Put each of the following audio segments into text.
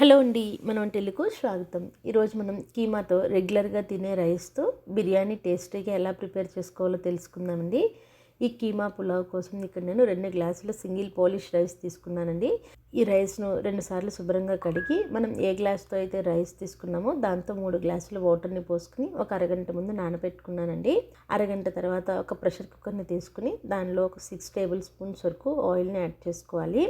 Hello అండి మన వంటలకు స్వాగతం. ఈరోజు మనం కీమాతో రెగ్యులర్గా తినే రైస్తో బిర్యానీ టేస్టీగా ఎలా ప్రిపేర్ చేసుకోవాలో తెలుసుకుందామండి. ఈ కీమా పులావ్ కోసం ఇక్కడ నేను రెండు గ్లాసుల సింగిల్ పోలిష్ రైస్ తీసుకున్నానండి. ఈ రైస్ను రెండు సార్లు శుభ్రంగా కడిగి మనం ఏ గ్లాస్తో అయితే రైస్ తీసుకున్నామో దాంతో మూడు గ్లాసుల వాటర్ని పోసుకుని ఒక అరగంట ముందు నానబెట్టుకున్నానండి. అరగంట తర్వాత ఒక ప్రెషర్ కుక్కర్ని తీసుకుని దానిలో ఒక సిక్స్ టేబుల్ స్పూన్స్ వరకు ఆయిల్ని యాడ్ చేసుకోవాలి.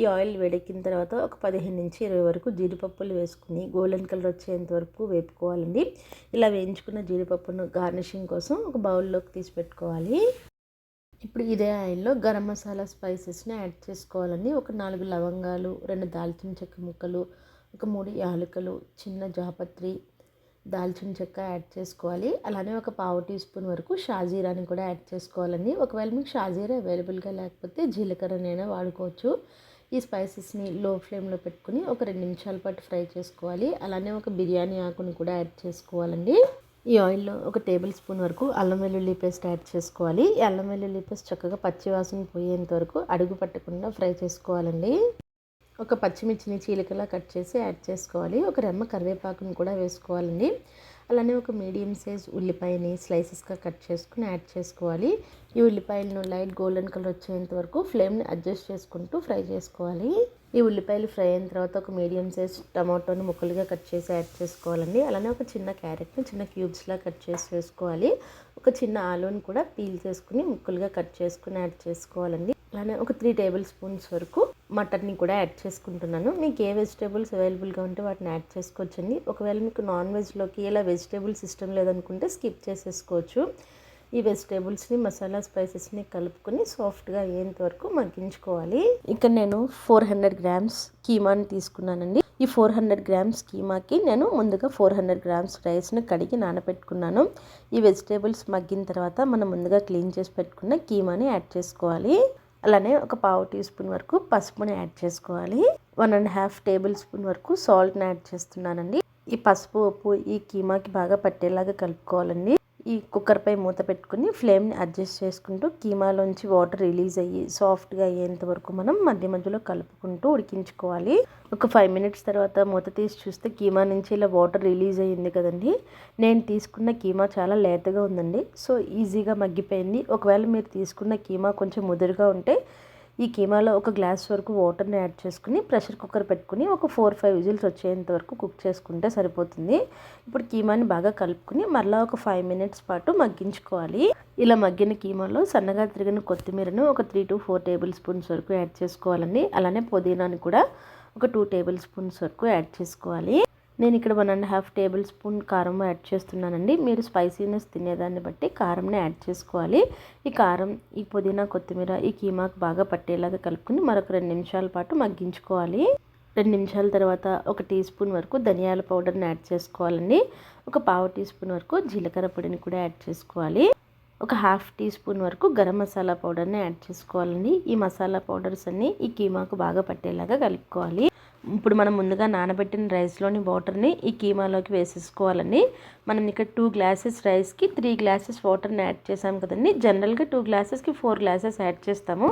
ఈ ఆయిల్ వేడెక్కిన తర్వాత ఒక పదిహేను నుంచి ఇరవై వరకు జీడిపప్పులు వేసుకుని గోల్డెన్ కలర్ వచ్చేంత వరకు వేపుకోవాలండి. ఇలా వేయించుకున్న జీడిపప్పును గార్నిషింగ్ కోసం ఒక బౌల్లోకి తీసి పెట్టుకోవాలి. ఇప్పుడు ఇదే ఆయిల్లో గరం మసాలా స్పైసెస్ని యాడ్ చేసుకోవాలండి. ఒక నాలుగు లవంగాలు రెండు దాల్చిన చెక్క ముక్కలు ఒక మూడు యాలకులు చిన్న జాపత్రి దాల్చిన చెక్క యాడ్ చేసుకోవాలి. అలానే ఒక పావు టీ స్పూన్ వరకు షాజీరాని కూడా యాడ్ చేసుకోవాలండి. ఒకవేళ మీకు షాజీరా అవైలబుల్గా లేకపోతే జీలకర్రనైనా వాడుకోవచ్చు. ఈ స్పైసెస్ని లో ఫ్లేమ్లో పెట్టుకుని ఒక రెండు నిమిషాల పాటు ఫ్రై చేసుకోవాలి. అలానే ఒక బిర్యానీ ఆకుని కూడా యాడ్ చేసుకోవాలండి. ఈ ఆయిల్లో ఒక టేబుల్ స్పూన్ వరకు అల్లం వెల్లుల్లి పేస్ట్ యాడ్ చేసుకోవాలి. ఈ అల్లం వెల్లుల్లి పేస్ట్ చక్కగా పచ్చివాసన పోయేంత వరకు అడుగు పట్టకుండా ఫ్రై చేసుకోవాలండి. ఒక పచ్చిమిర్చిని చీలికలా కట్ చేసి యాడ్ చేసుకోవాలి. ఒక రెమ్మ కరివేపాకుని కూడా వేసుకోవాలండి. అలానే ఒక మీడియం సైజ్ ఉల్లిపాయని స్లైసెస్గా కట్ చేసుకుని యాడ్ చేసుకోవాలి. ఈ ఉల్లిపాయలను లైట్ గోల్డెన్ కలర్ వచ్చేంత వరకు ఫ్లేమ్ని అడ్జస్ట్ చేసుకుంటూ ఫ్రై చేసుకోవాలి. ఈ ఉల్లిపాయలు ఫ్రై అయిన తర్వాత ఒక మీడియం సైజ్ టమాటోని ముక్కలుగా కట్ చేసి యాడ్ చేసుకోవాలండి. అలానే ఒక చిన్న క్యారెట్ని చిన్న క్యూబ్స్లా కట్ చేసి వేసుకోవాలి. ఒక చిన్న ఆలూని కూడా పీల్ చేసుకుని ముక్కలుగా కట్ చేసుకుని యాడ్ చేసుకోవాలండి. అలానే ఒక త్రీ టేబుల్ స్పూన్స్ వరకు మటన్ని కూడా యాడ్ చేసుకుంటున్నాను. మీకు ఏ వెజిటేబుల్స్ అవైలబుల్గా ఉంటే వాటిని యాడ్ చేసుకోవచ్చండి. ఒకవేళ మీకు నాన్ వెజ్లోకి ఇలా వెజిటేబుల్స్ ఇష్టం లేదనుకుంటే స్కిప్ చేసేసుకోవచ్చు. ఈ వెజిటేబుల్స్ని మసాలా స్పైసెస్ని కలుపుకొని సాఫ్ట్గా అయ్యేంత వరకు మగ్గించుకోవాలి. ఇక్కడ నేను ఫోర్ హండ్రెడ్ గ్రామ్స్ కీమాని తీసుకున్నానండి. ఈ ఫోర్ హండ్రెడ్ గ్రామ్స్ కీమాకి నేను ముందుగా ఫోర్ హండ్రెడ్ గ్రామ్స్ రైస్ని కడిగి నానబెట్టుకున్నాను. ఈ వెజిటేబుల్స్ మగ్గిన తర్వాత మనం ముందుగా క్లీన్ చేసి పెట్టుకున్న కీమాని యాడ్ చేసుకోవాలి. అలానే ఒక పావు టీ స్పూన్ వరకు పసుపుని యాడ్ చేసుకోవాలి. One and half tablespoon వరకు సాల్ట్ని యాడ్ చేస్తున్నానండి. ఈ పసుపు ఉప్పు ఈ కీమాకి బాగా పట్టేలాగా కలుపుకోవాలండి. ఈ కుక్కర్పై మూత పెట్టుకుని ఫ్లేమ్ని అడ్జస్ట్ చేసుకుంటూ కీమాలోంచి వాటర్ రిలీజ్ అయ్యి సాఫ్ట్గా అయ్యేంత వరకు మనం మధ్య మధ్యలో కలుపుకుంటూ ఉడికించుకోవాలి. ఒక ఫైవ్ మినిట్స్ తర్వాత మూత తీసి చూస్తే కీమా నుంచి ఇలా వాటర్ రిలీజ్ అయ్యింది కదండి. నేను తీసుకున్న కీమా చాలా లేతగా ఉందండి. సో ఈజీగా మగ్గిపోయింది. ఒకవేళ మీరు తీసుకున్న కీమా కొంచెం ముదురుగా ఉంటే ఈ కీమాలో ఒక గ్లాస్ వరకు వాటర్ని యాడ్ చేసుకుని ప్రెషర్ కుక్కర్ పెట్టుకుని ఒక ఫోర్ ఫైవ్ విజిల్స్ వచ్చేంత వరకు కుక్ చేసుకుంటే సరిపోతుంది. ఇప్పుడు కీమాని బాగా కలుపుకుని మరలా ఒక ఫైవ్ మినిట్స్ పాటు మగ్గించుకోవాలి. ఇలా మగ్గిన కీమాలో సన్నగా తిరిగిన కొత్తిమీరను ఒక three to four tablespoons వరకు యాడ్ చేసుకోవాలండి. అలానే పుదీనాని కూడా ఒక టూ టేబుల్ స్పూన్స్ వరకు యాడ్ చేసుకోవాలి. నేను ఇక్కడ one and half tablespoon కారం యాడ్ చేస్తున్నానండి. మీరు స్పైసీనెస్ తినేదాన్ని బట్టి కారంని యాడ్ చేసుకోవాలి. ఈ కారం ఈ పుదీనా కొత్తిమీర ఈ కీమాకు బాగా పట్టేలాగా కలుపుకుని మరొక రెండు నిమిషాల పాటు మగ్గించుకోవాలి. రెండు నిమిషాల తర్వాత ఒక టీ స్పూన్ వరకు ధనియాల పౌడర్ని యాడ్ చేసుకోవాలండి. ఒక పావు టీ స్పూన్ వరకు జీలకర్ర పొడిని కూడా యాడ్ చేసుకోవాలి. ఒక హాఫ్ టీ స్పూన్ వరకు గరం మసాలా పౌడర్ని యాడ్ చేసుకోవాలండి. ఈ మసాలా పౌడర్స్ అన్నీ ఈ కీమాకు బాగా పట్టేలాగా కలుపుకోవాలి. ఇప్పుడు మనం ముందుగా నానబెట్టిన రైస్లోని వాటర్ని ఈ కీమాలోకి వేసేసుకోవాలండి. మనం ఇక్కడ టూ గ్లాసెస్ రైస్కి త్రీ గ్లాసెస్ వాటర్ని యాడ్ చేసాం కదండి. జనరల్గా టూ గ్లాసెస్కి ఫోర్ గ్లాసెస్ యాడ్ చేస్తాము.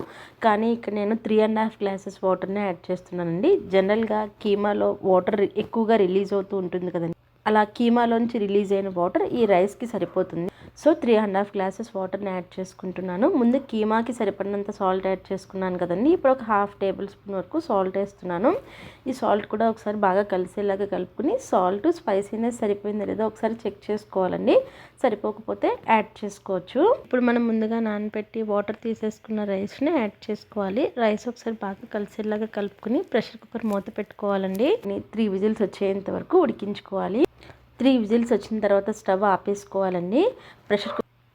కానీ ఇక్కడ నేను త్రీ అండ్ హాఫ్ గ్లాసెస్ వాటర్ని యాడ్ చేస్తున్నానండి. జనరల్గా కీమాలో వాటర్ ఎక్కువగా రిలీజ్ అవుతూ ఉంటుంది కదండి. అలా కీమాలోంచి రిలీజ్ అయిన వాటర్ ఈ రైస్కి సరిపోతుంది. So three and half glasses వాటర్ని యాడ్ చేసుకుంటున్నాను. ముందు కీమాకి సరిపడినంత సాల్ట్ యాడ్ చేసుకున్నాను కదండి. ఇప్పుడు ఒక హాఫ్ టేబుల్ స్పూన్ వరకు సాల్ట్ వేస్తున్నాను. ఈ సాల్ట్ కూడా ఒకసారి బాగా కలిసేలాగా కలుపుకుని సాల్ట్ స్పైసీనెస్ సరిపోయిందో లేదో ఒకసారి చెక్ చేసుకోవాలండి. సరిపోకపోతే యాడ్ చేసుకోవచ్చు. ఇప్పుడు మనం ముందుగా నానబెట్టి వాటర్ తీసేసుకున్న రైస్ని యాడ్ చేసుకోవాలి. రైస్ ఒకసారి బాగా కలిసేలాగా కలుపుకుని ప్రెషర్ కుక్కర్ మూత పెట్టుకోవాలండి. త్రీ విజిల్స్ వచ్చేంత వరకు ఉడికించుకోవాలి. త్రీ విజిల్స్ వచ్చిన తర్వాత స్టవ్ ఆపేసుకోవాలండి. ప్రెషర్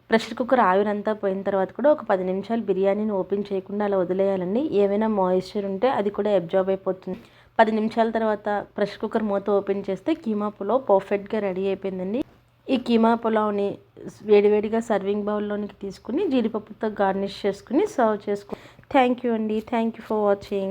ప్రెషర్ కుక్కర్ ఆవిరంతా పోయిన తర్వాత కూడా ఒక పది నిమిషాలు బిర్యానీని ఓపెన్ చేయకుండా అలా వదిలేయాలండి. ఏమైనా మాయిశ్చర్ ఉంటే అది కూడా అబ్జార్బ్ అయిపోతుంది. పది నిమిషాల తర్వాత ప్రెషర్ కుక్కర్ మూత ఓపెన్ చేస్తే కీమా పులావ్ పర్ఫెక్ట్గా రెడీ అయిపోయిందండి. ఈ కీమా పులావ్ని వేడివేడిగా సర్వింగ్ బౌల్లోనికి తీసుకుని జీడిపప్పుతో గార్నిష్ చేసుకుని సర్వ్ చేసుకుని థ్యాంక్ యూ అండి. Thank you for watching.